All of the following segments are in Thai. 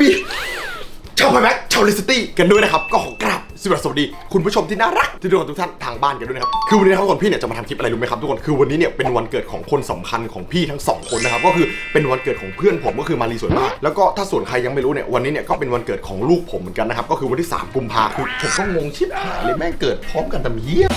บีชาวไพแม็กชาวลิสตี้กันด้วยนะครับ ก็ขอกราบ สวัสดี คุณผู้ชมที่น่ารักที่ทุกคนทุกท่านทางบ้านกันด้วยนะครับคือวันนี้นะครับทุกคนพี่เนี่ยจะมาทำคลิปอะไรรู้ไหมครับทุกคนคือวันนี้เนี่ยเป็นวันเกิดของคนสำคัญของพี่ทั้งสองคนนะครับก็คือเป็นวันเกิดของเพื่อนผมก็คือมารีสวยมากแล้วก็ถ้าส่วนใครยังไม่รู้เนี่ยวันนี้เนี่ยก็เป็นวันเกิดของลูกผมเหมือนกันนะครับก็คือวันที่ 3 กุมภาคือผมก็งงชิบหายเลยแม่งเกิดพร้อมกันแต่เหี้ย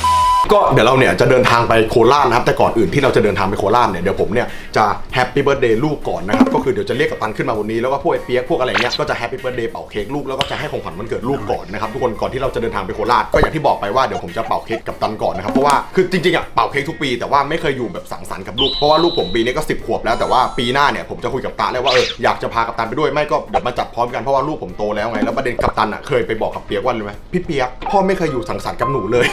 ก็เดี๋ยวเราเนี่ยจะเดินทางไปโคราชนะครับแต่ก่อนอื่นที่เราจะเดินทางไปโคราชเนี่ยเดี๋ยวผมเนี่ยจะแฮปปี้เบิร์ดเดย์ลูกก่อนนะครับก็คือเดี๋ยวจะเรียกกับตันขึ้นมาวันนี้แล้วก็พวกไอ้เปียกพวกอะไรเงี้ยก็จะแฮปปี้เบิร์ดเดย์เป่าเค้กลูกแล้วก็จะให้ของขวัญวันเกิดลูกก่อนนะครับทุกคนก่อนที่เราจะเดินทางไปโคราชก็อย่างที่บอกไปว่าเดี๋ยวผมจะเป่าเค้กกับตันก่อนนะครับเพราะว่าคือจริงๆอะเป่าเค้กทุกปี แต่ว่าไม่เคยอยู่แบบสังสรรค์กับลูกเพราะว่าลูกผมปีนี้ก็10ขวบแล้วแต่ว่าปีหน้าเนี่ยผมจะคุยกับตาแล้วว่าเอออยากจะพากับตันไปด้วยไม่ก็เดี๋ยวมาจัดพร้อมกันเพราะว่าลูกผมโตแล้วไงแล้วประเด็นกับตันอะเคยไปบอกกับเปียกว่าเลยไหมพี่เปียกพ่อไม่เคยอยู่สังสรรค์กับหนูเลย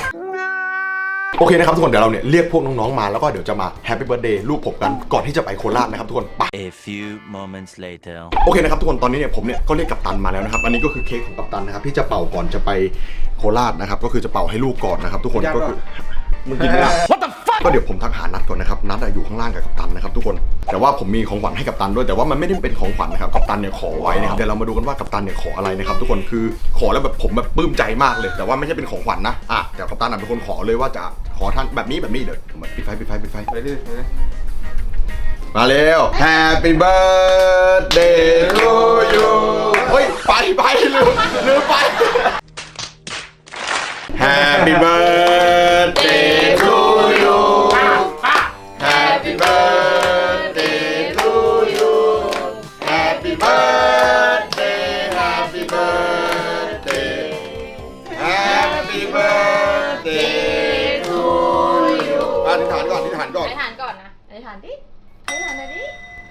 โอเคนะครับทุกคนเดี๋ยวเราเนี่ยเรียกพวกน้องๆมาแล้วก็เดี๋ยวจะมาแฮปปี้เบิร์ดเดย์ลูกผมกันก่อนที่จะไปโคราชนะครับทุกคนไป A few moments later. โอเคนะครับทุกคนตอนนี้เนี่ยผมเนี่ยก็เรียกกัปตันมาแล้วนะครับ อันนี้ก็คือเค้กของกัปตันนะครับที่จะเป่าก่อนจะไปโคราชนะครับก็คือจะเป่าให้ลูกก่อนนะครับทุกคนก็คือมึงกินไม่ได้ What the fuck ก็เดี๋ยวผมทักหานัดก่อนนะครับนัดอยู่ข้างล่างกับกัปตันนะครับทุกคนแต่ว่าผมมีของขวัญให้กัปตันด้วยแต่ว่ามันไม่ได้เป็นของขวัญนะครับกัปตันเนี่ยขอไว้นะครับเดี๋ยวเรามาดูกันว่ากัปตันเนี่ยขออะไรนะครับทุกคนคือขอแล้วแบบผมแบบปลื้มใจมากเลย แต่ว่าไม่ใช่เป็นของขวัญนะอะแต่กัปตันอะเป็นคนขอเลยว่าจะขอท่านแบบนี้แบบนี้เดี๋ยวปิดไฟปิดไฟปิดไฟไปดิมาเร็ว Happy birthday to you เฮ้ย ไปไปลืมลืมไป Happy birthday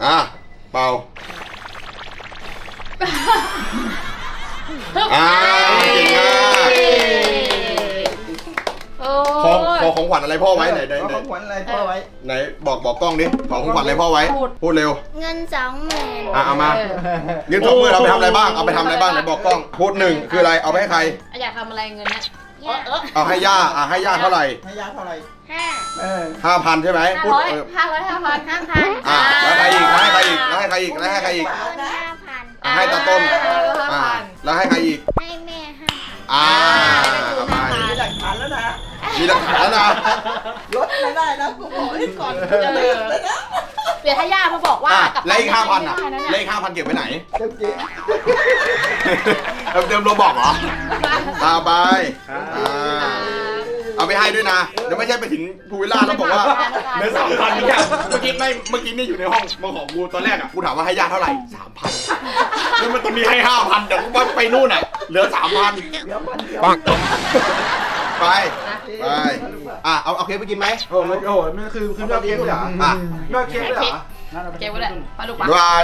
อะเป่าอ่าเก่งมากโอ้ขอขอของขวัญอะไรพ่อไว้ไหนไหนเอาไหนของขวัญอะไรพ่อไว้ไหนบอกบอกกล้องดิขอของขวัญอะไรพ่อไว้ พูดเร็ว เงินสองหมื่นอะเอามาเงินสองหมื่นเอาไปทำอะไรบ้างเอาไปทำอะไรบ้างไหนบอกกล้องพูดหนึ่งคืออะไรเอาไปให้ใคร อยากทำอะไรเงินเนี่ยย่าเออเอาให้ย่าอะให้ย่าเท่าไหร่ให้ยาเท่าไหร่ห้าเออห้าพันใช่ไหมห้าพูดร้อยเออห้าร้อยห้าพันห้าพันอะแล้วใครอีก รอีกเงินห้าพันอะให้ตาต้นห้าอะพันแล้วให้ใครอีก ให้แม่ห้าพันอ่าอ่าไปมีหลักฐานแล้วนะ มีหลักฐานแล้วนะ ลดไม่ได้นะกูบอกให้ก่อนเออเดี๋ยวถ้าย่ามาบอกว่าอะกับแล้วอีกห้าพันอะไม่ได้แล้วนะอีกห้าพันเก็บไว้ไหนเต็มจริงเติมเติมโรบอกเหรอ ตาไปครับอ่า เอาไปให้ด้วยนะเดี๋ยวไม่ใช่ไปถึงภูวิลล่าแล้วบอกว่าเนื้อสามพันเนี่ยเมื่อกี้ไม่เมื่อกี้นี่อยู่ในห้องมาของกูตอนแรกอะกูถามว่าให้ญาติเท่าไหร่สามพันแล้วมันจะมีให้ห้าพันเดี๋ยวกูว่าไปนู่นอะเหลือสามพันเดี๋ยวพันเดียวไปไปอะเอาเอาเค้กไปกินไหมโอ้โหโอ้โหมันคือคือเลือกเค้กเลยเหรออะเลือกเค้กเลยเหรอเก็บไว้เลยปลาดุกปะบาย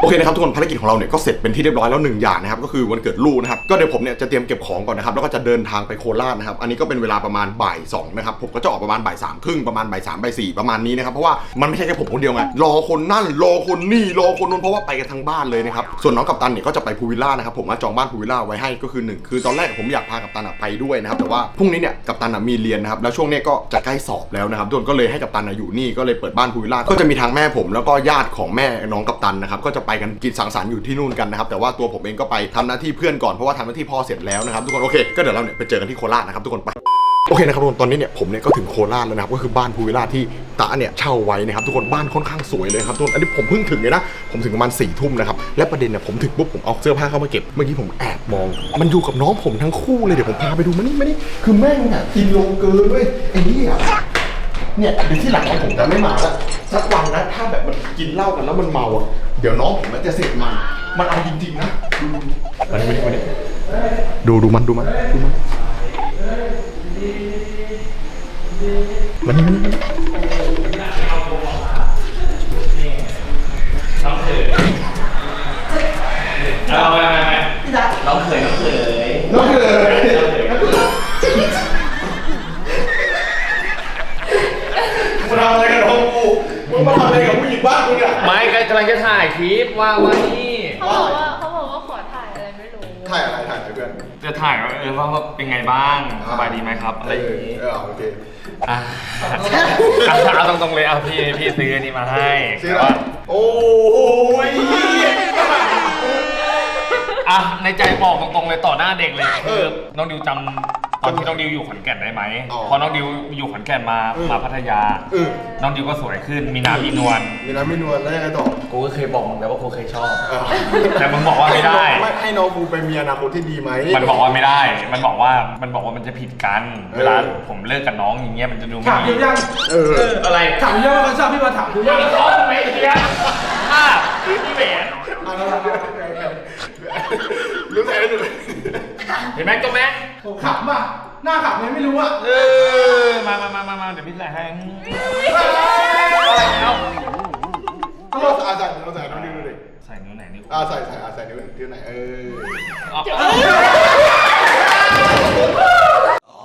โอเคนะครับทุกคนภารกิจของเราเนี่ยก็เสร็จเป็นที่เรียบร้อยแล้วหนึ่งอย่างนะครับก็คือวันเกิดลูกนะครับก็เดี๋ยวผมเนี่ยจะเตรียมเก็บของก่อนนะครับแล้วก็จะเดินทางไปโคราชนะครับอันนี้ก็เป็นเวลาประมาณบ่ายสองนะครับผมก็จะออกประมาณบ่ายสามครึ่งประมาณบ่ายสามบ่ายสี่ประมาณนี้นะครับเพราะว่ามันไม่ใช่แค่ผมคนเดียวไงรอคนนั่นรอคนนี่รอคนนู้นเพราะว่าไปกันทั้งบ้านเลยนะครับส่วนน้องกัปตันเนี่ยก็จะไปพูวิลล่านะครับผมว่าจองบ้านพูวิลล่าไว้ให้ก็คือหนึ่งคือตอนแรกผมอยากพากัปตันไปด้วยนะครับแต่ว่าพรุ่งนี้เนี่ยกัปตันมีเรียนนะครับแล้วช่วงนี้ก็จะใกล้สอบแล้วนะครับทุกคนก็เลยให้กัปตันอยู่นี่ก็เลยเปิดบ้านพูวิลล่าก็จะมีทางแม่ผมแล้วก็ญาติของแม่น้องกัปตันนะครับก็จะไปกันกินสังสรรค์อยู่ที่นู่นกันนะครับแต่ว่าตัวผมเองก็ไปทำหน้าที่เพื่อนก่อนเพราะว่าทำหน้าที่พ่อเสร็จแล้วนะครับทุกคนโอเคก็เดี๋ยวเราเนี่ยไปเจอกันที่โคราชนะครับทุกคนไปโอเคนะครับทุกคนตอนนี้เนี่ยผมเนี่ยก็ถึงโคราชแล้วนะครับก็คือบ้านภูวิลาที่ตาเนี่ยเช่าไว้นะครับทุกคนบ้านค่อนข้างสวยเลยครับทุกคนอันนี้ผมเพิ่งถึงเลยนะผมถึงประมาณสี่ทุ่มนะครับและประเด็นเนี่ยผมถึงปุ๊บผมเอาเสื้อผ้าเข้ามาเก็บเมื่อกี้ผมแอบมอง มันอยู่กับน้องผมทั้งคู่เลยเดี๋ยวผมพาไปดูมานี่มานี่คือแม่งเนี่ยกินโลเกินเว้ยไอ้นี่อะเนี่ยเดี๋ยวที่หลังผมจะไม่มาละสักวันนะถ้าแบบมันกินเหล้ากันแล้วมันเมาอะ เดี๋ยวน้องผมมันจะเสร็จมัน มันเอาจริงๆนะ ดูมานี่มานี่มานี่ดูดูมันดูมันดูมันมันนี่มันนี่มัน ลังจะถ่ายคลิปว่าว่านี่เขาบอกว่าเขาบอกว่าขอถ่ายอะไรไม่รู้ถ่ายอะไรถ่ายอะไรเพื่อนจะถ่ายว่าเออว่าว่าเป็นไงบ้างสบายดีไหมครับอะไรอย่างนี้เออโอเคอะเอาตรงๆเลยเอาพี่พี่ซื้ออันนี้มาให้ซื้อแต่อะไรว่าโอ้ยในใจบอกตรงๆเลยต่อหน้าเด็กเลยเอคืออน้องดิวจำ ตอนที่น้องดิวอยู่ขอนแก่นได้ไหมอ๋อพอน้องดิวอยู่ขอนแก่นมาเออมาพัทยา เออน้องดิวก็สวยขึ้นมีน้ำมีนวลมีน้ำไม่นวลแล้วยังไงต่อกูก็เคยบอกมึงแล้วว่ากูเคยชอบ เออแต่มึงบอกว่าไม่ได้ไม่ให้น้องกูไปมีอนาคตที่ดีไหม มันบอกว่าไม่ได้ มันบอกว่ามันบอกว่ามันจะผิดกัน เออ เวลาผมเลิกกับน้องอย่างเงี้ยมันจะดูไม่ถามดียูยังเออ อะไรถามยูยังว่าเขาชอบพี่มาถามยูยังเขาทำไมเสียภาพพี่แหวนรู้ใจแล้วดูเห็นไหมก็แม่ผม ขับป่ะหน้าขับไงไม่รู้อะเออ มามามามามาเดี๋ยวพี่ใส่ให้อะไรแล้วก็เราใส่เราใส่น้องดิวดูดิใส่นิ้วไหนนิ้วอ่าใส่ใส่อ่าใส่นิ้วนิ้วไหนเอออ๋อโอ้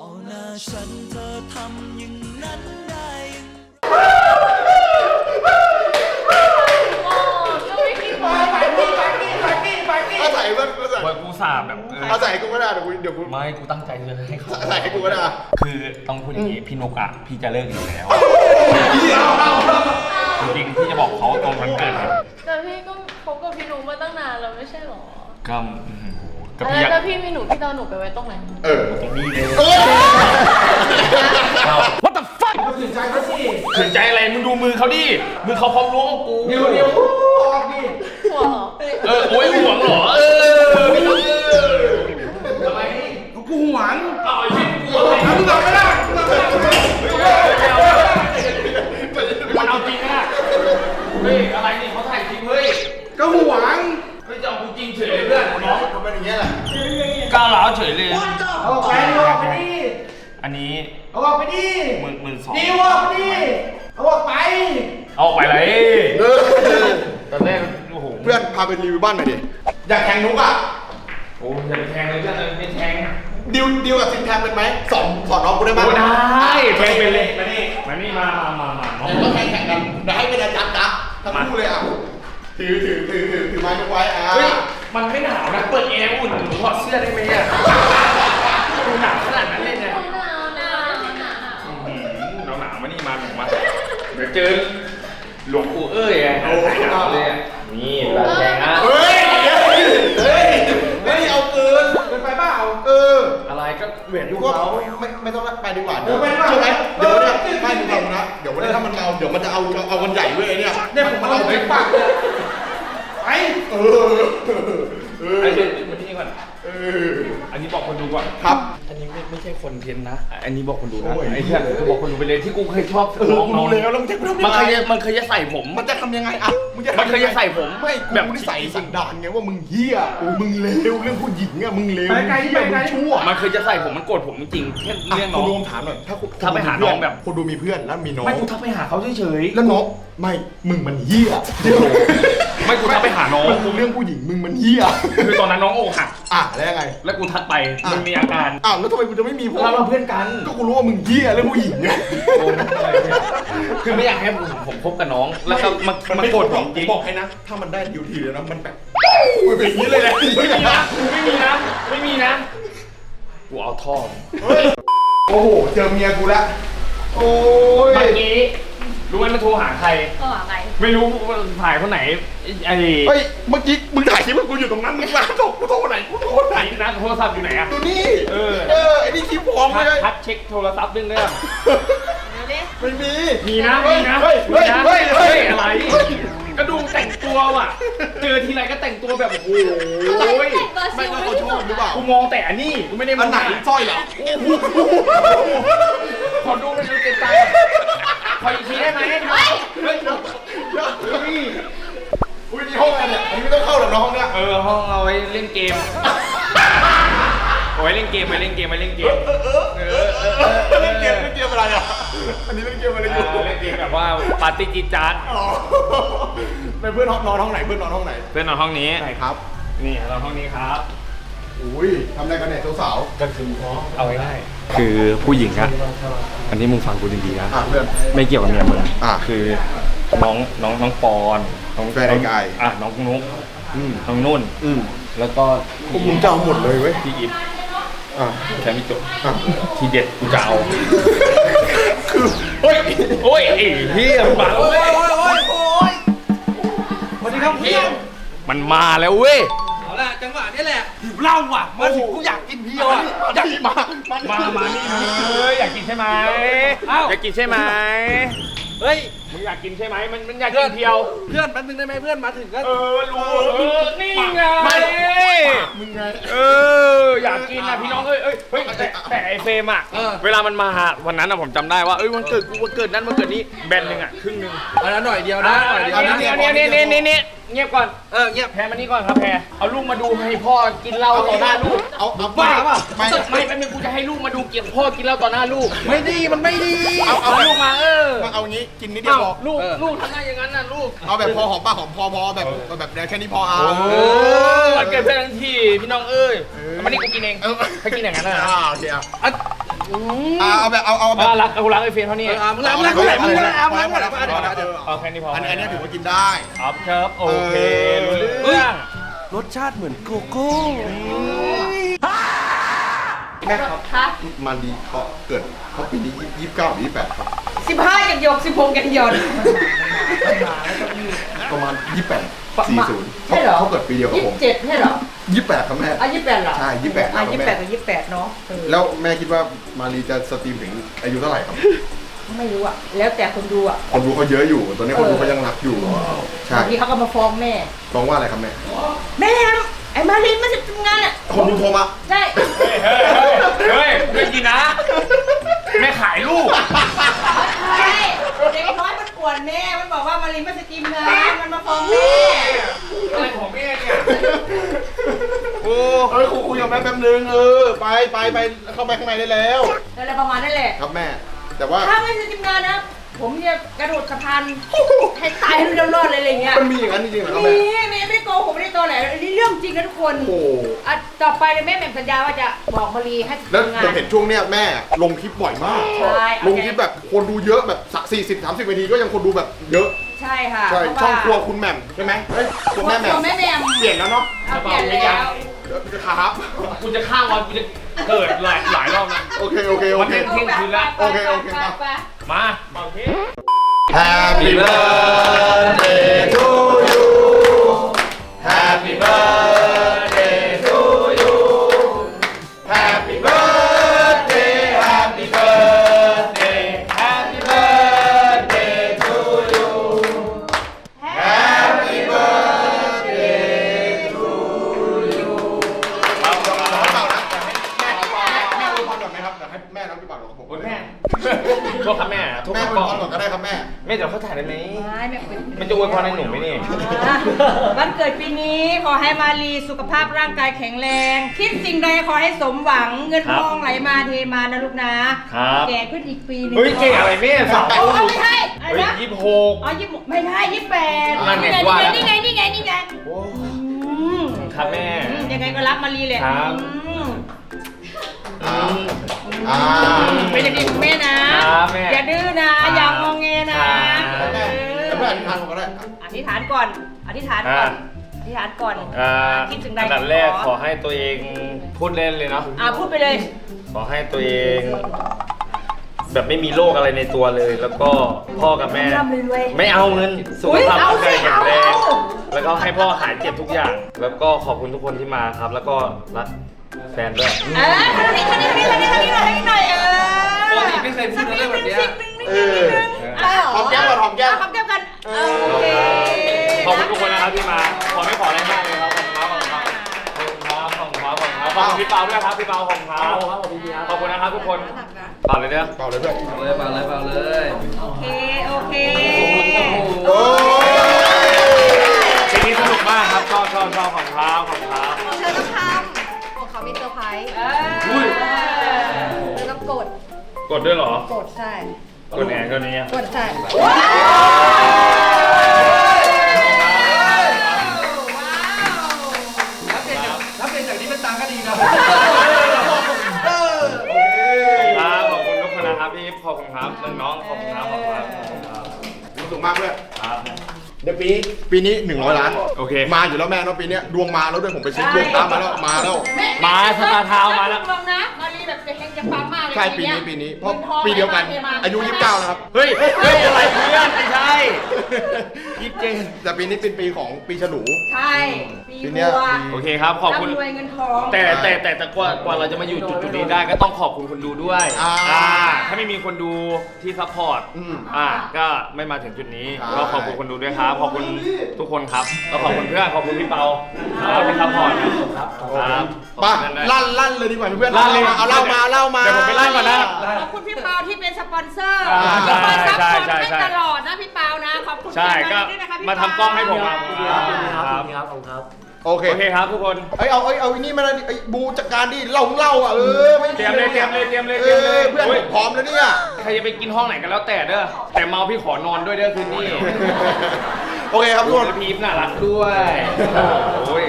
เดี๋ยวกูเดี๋ยวกูไม่กูตั้งใจจะให้เขาใส่ให้กูก็ได้อะคือต้องพูดอย่างนี้พี่นกอะพี่จะเลิกอยู่แล้วจริงๆพี่จะบอกเขาตรงวันเกิดครับแต่พี่ก็คบกับพี่หนูมาตั้งนานแล้วไม่ใช่หรอก็อื้อหือก็แล้วพี่อยากแล้วพี่มีหนูพี่ตอนหนูไปไว้ตรงไหนเออตรงนี้เลยเออ What the fuck เขาตื่นใจเขาสิขืนใจอะไรมึงดูมือเขาดิมือเขาพร้อมล้วงกับกูนิวนิวออกดิหัวเหรอ เออโอ้ยห่วงเหรอเออไม่รู้ทำไม กูหวง เอาไอ้พี่กูอะไร แล้วมึงเอาไม่ได้มึงเอาไม่ได้ มันเอาจริงนะเฮ้ยอะไรนี่เขาถ่ายจริงเฮ้ย ก็หวง เฮ้ยจะเอากูจริงเฉยเลยเพื่อนน้อง มันเป็นอย่างเงี้ยแหละ ก้าวร้าวเฉยเลย เอาออกไปเอาออกไปดิ อันนี้ เอาออกไปดิ หมื่นหมื่นสอง นิวออกไปดิเอาออกไป เอาออก ไปเลยเออตอนแรกโอ้โหเพื่อนพาไปรีวิวบ้านหน่อยดิ อยากแข่งนุกอะ โอ้ยอย่าไปแทงเลยเพื่อนเลยไม่แทงดิวดิวกับซินแทนเป็นไหมสอนสอนน้องกูได้ไหมโอ้ได้แทงไปเลยมานี่มานี่มามามามาน้องเดี๋ยวก็แข่งแข่งกันเดี๋ยวให้เป็นอาจารย์จับทั้งคู่เลยอะ ถือถือถือถือถือไม้ยกไว้อะเฮ้ยมันไม่หนาวนะเปิดแอร์อุ่นถอดเสื้อได้ไหมอะดูหนาวขนาดนั้นเลยเนี่ยหนาวหนาวหนาวอืมหนาวหนาวมานี่มาหนูมาเดี๋ยวเจอ หลวงปู่เอ้ยไงหายหนาวเลยอะนี่ตาแดงนะเฮ้ยเฮ้ยเฮ้ยเฮ้ยเอาเกินเดินไปเปล่าเอออะไรก็เหวียนดิดูวก็เขา ไม่ไม่ต้องไปดีกว่าเออไปดีกว่าใช่ไหมเดี๋ยวเนี่ยเออไม่ดูเรานะเดี๋ยววันนี้ถ้ามันเมาเดี๋ยวมันจะเอาเอากันใหญ่เว้ยไอ้เนี่ยเนี่ยผมมาเอาไปปากเลย ไปเออเออ ไอ้เดี๋ยวมาที่นี่ก่อนเอออันนี้บอกคนดูก่อนครับ อันนี้ไม่ไม่ใช่คนเทนนะ อันนี้บอกคนดูนะโอ้ยไอ้เพื่อนก็บอกคนดูไปเลยที่กูเคยชอบเออกูรู้แล้วแล้วมึงจะทำยังมันเคยไงจะมันเคยจะใส่ผม มันจะทำยังไงอะมึงจะมันเคยจะใส่ผมไม่แบบกูนิสัยสันดานไงว่ามึงเฮี้ยมึงเลวเรื่องผู้หญิงอะมึงเลวไปไกลมึงไปเหี้ยไกลมึงชั่วมันเคยจะใส่ผมมันโกรธผมจริงๆแค่เรื่องน้คุอณงรวมถามหน่อยถ้าคุณถ้าไปหาน้องแบบคนดูมีเพื่อนแล้วมีน้องไม่กูทักไปหาเขาเฉยแล้วน้อง ไม่มึงมันเฮี้ยๆไม่กูทักไปหาน้องมันเรื่องผู้หญิงมึงมันเฮี้ยคือตอนนั้นน้องอกหักอะแล้วยังไง แล้วกูทักไปอะมันมีอาการอ้าวแล้วทำไมกูจะไม่มีเราเราเพื่อนกันก็กูรู้ว่ามึงเฮี้ยเรื่องผู้หญิงไงโอ้ยอะไรเนี่ยคือไม่อยากให้ผมผมคบกับน้อง แล้วก็มามันมาไม่โกรธหผรอมกจริงบอกให้นะ ถ้ามันได้ดิวทีเลยนะมันแบบเป็นอย่างนี้เลยนะไม่มีนะไม่มีนะไม่มีนะกูเอาท่อเฮ้ยโอ้โหเจอเมียกูแล้วโอ้ยเมื่อกี้ รู้ไหมมันโทรหาใคร ก็หวังไงไม่รู้ว่าถ่ายคนไหนไอ้เฮ้ยเมื่อกี้มึงถ่ายคลิปว่ากูอยู่ตรงนั้นมึงมาโทรกูโทรไหนกูโทรไหนไหนนะโทรศัพท์อยู่ไหนอะ ดูนี่เออ เออไอ้นี่คลิปฟ้องทัไม่กได้ทักเช็คโทรศัพท์ดึงได้ปะไม่มี มีนะเฮ้มียนะเฮ้ยมีเฮ้ยนะเฮ้ยเฮ้ยอะไรก็ดูแต่งตัวว่ะ เจอทีไรก็แต่งตัวแบบโอ้โหไม่ก็เขาชอบหรือเปล่า กูมองแต่อันนี้กูไม่ได้มอัอนงไหนสร้อยเหรอ ขอดูไม่รู้เต็มใจ ขออีกทีได้ไหมเฮ้ยเฮ้ยอุ้ยนี่ห้องอะไรเนี่ยอันนี้ไม่ต้องเข้าหรอกนะห้องเนี้ยเออห้องเอาไว้เล่นเกมเอาไว้เล่นเกมไว้เล่นเกมไว้เล่นเกมเออเออเออเออเล่นเกมเล่นเกมอะไรอะอันนี้เล่นเกมอะไรอยู่เล่นเกมแบบว่าปาร์ตี้จีดจาร์ดอ๋อเป็นเพื่อนนอนห้องไหนเพื่อนนอนห้องไหนเพื่อนนอนห้องนี้ไหนครับ นี่นอนห้องนี้ครับ อุ้ยทำอะไรกันเนี่ยสาวก็คือเอาไว้ได้คือผู้หญิงอะอันนี้มึงฟังกูดีๆนะๆอะเพื่อน ไม่เกี่ยวกับเมียมึงอะคือน้องน้องน้องปอนน้องแฟนไอ้กาย อะน้องนุ๊กอืมน้องนุ่น อืมแล้วก็พวกมึงจะเอาหมดเลยเว้ยพี่อิฟอะ แค่ไม่จบอะ ทีเด็ดกูจะเอาคือโอ้ยโอ้ยไอ้เฮียมาแล้วเว้ยสวัสดีครับเพื่อนมันมาแล้วเว้ยละ จังหวะนี้แหละหิวเหล้าว่ะมาถึงกูอยากกินเพียวอะอยากมามามามานี่เอ้ยอยากกินใช่ไหมอยากกินใช่ไหมเฮ้ยมึงอยากกินใช่ไหมมันมันอยากกินเพียว เพื่อนแป๊บนึงได้ไหมเพื่อนมาถึงก็เออรู้เออนี่ไงมึงไงเอออยากกินนะพี่น้องเอ้ยเอ้ยเฮ้ยแต่แต่ไอเฟรมอะเวลามันมาหาวันนั้นอะผมจำได้ว่าเอ้ยวันเกิดกูวันเกิดนั้นวันเกิดนี้แบนหนึ่งอะครึ่งหนึ่งเอาละหน่อยเดียวนะหน่อยเดียวเอานะ เนี่ยเนี่ยเนี่ยเนี่ยเนี่ย เนี่ยเงียบก่อน เออเงียบ แพรมานี่ก่อนครับแพรเอาลูกมาดูให้พ่อกินเหล้าต่อหน้าลูกเอาเอาบ้าป่ะไม่ ไม่แป๊บนึงกูจะให้ลูกมาดูเกี่ยวพ่อกินเหล้าต่อหน้าลูกไม่ดีมันไม่ดีเอาเอาเอาลูกมาเออเอาเอางี้กินนิดเดียวพอลูกลูกทำได้อย่างนั้นน่ะลูกเอาแบบพอหอมปากหอมคอพอแบบแบบแค่นี้พอเอาเออวันเกิดเพื่อนทั้งทีพี่น้องเอ้ยมันนี่กูกินเองเออให้กินอย่างนั้นนะอ่าโอเคอะ อะ เอาแบบเอาเอาแบอะบรักกูรักไอ้เฟรมเท่านี้เออมึงรักมึงรักมึงรักมึงรักมึงรักมึงรักพอแล้วเดี๋ยวเอาแค่นี้พออัอันนี้อันนี้ถือว่ากินได้ครับครับโอเคเออรู้เรื่องรสชาติเหมือนโกโก้แม่ครับคะมาดีเขาเกิดเขาปีนี้ยี่สิบเก้าหรือยี่สิบแปดครับ สิบห้ากันยกสิบหกกันยนประมาณยี่สิบแปดสี่ศูนย์ใช่เหรอ เขาเกิดปีเดียวกับยี่ผสิม บเจ็ดใช่เหรอ ยี่สิบแปดครับแม่ อะยี่สิบแปดเหรอใช่28อะครับยี่สิบแปดแม่กับยี่สิบแปดเนาะเออแล้วแม่คิดว่ามารีจะสตรีมถึงอายุเท่าไหร่ครับ ไม่รู้อะ แล้วแต่คนดูอะคนดูเขาเยอะอยู่ ตอนนี้คนดูเขายังรักอยู่ใช่บางทีเขาก็มาฟ้องแม่ ฟ้องว่าอะไรครับแม่ แม่ไอ้มารินมาจะทำงานอะคนดูโทรมา ใช่เฮ้ยเฮ้ยเฮ้ยไม่กินนะแม่ขายลูก ใช่เด็กน้อยมันก วนแม่ มันบอกว่ามารินมาจะกินงานมันมาฟ้องแม่อะไรของแม่เนี่ยโอ้เอ้ยคุยคุยกับแม่แป๊บนึงเออไปไปไปเข้าไปข้างในได้แล้วอะไรประมาณนั้นแหละ ครับแม่ แต่ว่า ถ้าไม่จะกินงานนะ ผมจะกระโดดสะพานให้ตายให้เรอดๆเลยอะไรเงี้ยมันมีอย่างนั้นจริงๆเหรอครับมีแม่แม่ไม่ได้โกหกไม่ได้ตอแหลอันนี้เรื่องจริงนะทุกคนโอ้อะต่อไปเนี่ยแม่แหม่มสัญญาว่าจะบอกมารีให้แล้วทำงาผมน เห็นช่วงเนี้ยแม่ลงคลิปบ่อยมาก ใช่ ลงคลิปแบบคนดูเยอะแบบ40 30นาทีก็ยังคนดูแบบเยอะ ใช่ค่ะใช่ เพช่องราะครัวว่าคุณแหม่มใช่ไหมเฮ้ยคุณครัวแม่แหม่มแม่แหม่มเปลี่ยนแล้วเนาะเอาเปลี่ยนแล้วเดี๋ยวครับกูจะข้ามวันกูจะเกิดหลายหลายรอบนะ โอเค โอเค โอวันเคนี้เที่ยงคืนละ โอเคโอเคไปไป มาเป่าเค้ก Happy birthday ษครับแม่โทษแม่ครับอวยกล้องพรก่อนก็ได้ครับแม่ แม่เดี๋ยวเขาถ่ายได้ไหม ไม่แม่คุยมันจะอวยพรในหนูไหมนี่อะวันเกิดปีนี้ขอให้มารีสุขภาพร่างกายแข็งแรง คิดสิ่งใดขอให้สมหวังเงินครัทบองไหลมาเทมานะลูกนะครับ แก่ขึ้นอีกปีหนึงเฮ้ยเก่งอะไรแม่สาวโอ้ไม่ใช่อะไรเฮ้ยนะ ยี่สิบหก อ๋อยี่สิบไม่ได้ยี่สิบแปดนั่นไงนี่ว่าแล้วไงนี่ไงนี่ไงนี่ไงอืมครับแม่อืมยังไงก็รักมารีแหละครับ อืมอ่าอ่าเป็นเด็กดีของแม่ อธิษฐานผมก็ได้อธิษฐานก่อน อธิษฐานก่อนอ่าอธิษฐานก่อนอ่าคิดถึงใดอันดับแรกขอขอให้ตัวเองพูดเล่นเลยเนาะอ่าพูดไปเลย ขอให้ตัวเอง แบบไม่มีโรคอะไรในตัวเลย แล้วก็พ่อกับแม่ร่ำรวยไม่เอาเงินสุขอุ๊ยภาพเอาร่างสิกายแข็งแรงเอาแล้วก็ให้พ่อหายเจ็บทุกอย่าง แล้วก็ขอบคุณทุกคนที่มาครับ แล้วก็รักแฟนด้วยเออทางนี้ทางนี้ทางนี้ทางนี้ทางนี้หน่อยทางนี้หน่อยเออปกติไม่เคยพูดเรื่องแบบเนี้ยสักนิดนึงสักนิดนึงสักนิดนึงเออหอมแก้มก่อนหอมแก้ม โอเคขอบคุณทุกคนนะครับที่มาขอไม่ขออะไรมากเลยครับขอบคุณครับขอบคุณครับขอบคุณครับขอบคุณครับขอบคุณพี่เปาด้วยครับพี่เปาขอบคุณครับขอบคุณนะครับทุกคนเปล่าเลยเด้อเปล่าเลยเพื่อนเลยเปล่าเลยเปล่าเลยโอเค โอเคโอ้ยทีนี้สนุกมากครับชอบชอบชอบขอบคุณครับขอบคุณครับเธอต้องทำของเขามีเซอร์ไพรส์เออุ้ยอเธอต้องกด กดด้วยเหรอกดใช่ กดแอนกดนี้กดใช่ถ้าเป็นจากถ้าเป็นจากนี้เป็นตังค์ก็ดีนะครับขอบคุณทุกคนนะครับพี่ขอบคุณครับน้องๆขอบคุณครับขอบคุณครับขอบคุณครับมีความสุขมากเพื่อนครับเดี๋ยวปีปีนี้ 100 ล้านโอเคมาอยู่แล้วแม่เนาะปีเนี้ยดวงมาแล้วด้วยผมไปเช็คดวงตามมาแล้วมาแล้วมาสตาร์ทาวน์มาแล้วลงนะมารี แบบจะเฮงจะปังมากเลยใช่ปีนี้ปีนี้เพราะปีเดียวกัน อายุ 29นะครับ เฮ้ยเฮ้ยอะไรเพื่อนไม่ใช่ ยี่สิบเจ็ดแต่ปีนี้เป็นปีของปีฉลูใช่ปีปีเนี้ยบัวโอเคครับ ขอบคุณ ร่ำรวยเงินทอง แต่แต่แต่แต่กว่ากว่าเราจะมาอยู่จุดจุดนี้ได้ก็ต้องขอบคุณคนดูด้วยอ่าอ่าถ้าไม่มีคนดูที่ซัพพอร์ตอืมอ่าก็ไม่มาถึงจุดนี้ใช่ ก็ขอบคุณคนดูด้วยครับ ขอบคุณทุกคนครับก็ขอบคุณเพื่อนขอบคุณพี่เปาแล้วที่ซัพพอร์ตครับครับไป่ะนั่นแหละลั่นลั่นเลยดีกว่าเพื่อนลั่นเลยเอาเล่ามาเอาเล่ามาเดี๋ยวผมไปลั่นก่อนนะ ขอบคุณพี่เปาที่เป็นสปอนเซอร์อ่าที่คอยซัพพอร์ตใช่ให้ใช่ ตลอดนะพี่เปานะ ขอบคุณใช่ก็ด้วยนะคะพี่มาเปทำกล้องให้ผมครับครับครับขอบคุณครับ โอเค โอเคครับทุกคน เอ้ยเอาเอ้ยเอาไอ้นี่มาเลยไอ้บูจัดการดิเล่าเล่าอะเออไม่เตรียมเลยเตรียมเลยเตรียมเลยเอเตรียมเลอยเพื่อนโอ้ผยมพร้อมแล้วเนี่ย ใครจะไปกินห้องไหนกันแล้วแต่เด้อ แต่เมาพี่ขอนอนด้วยเด้อคืนนี้โอเคครับทุกคนแล้วพีมน่ารักด้วย โอ้ย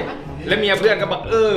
แล้วเมียเพื่อนก็บอกเออ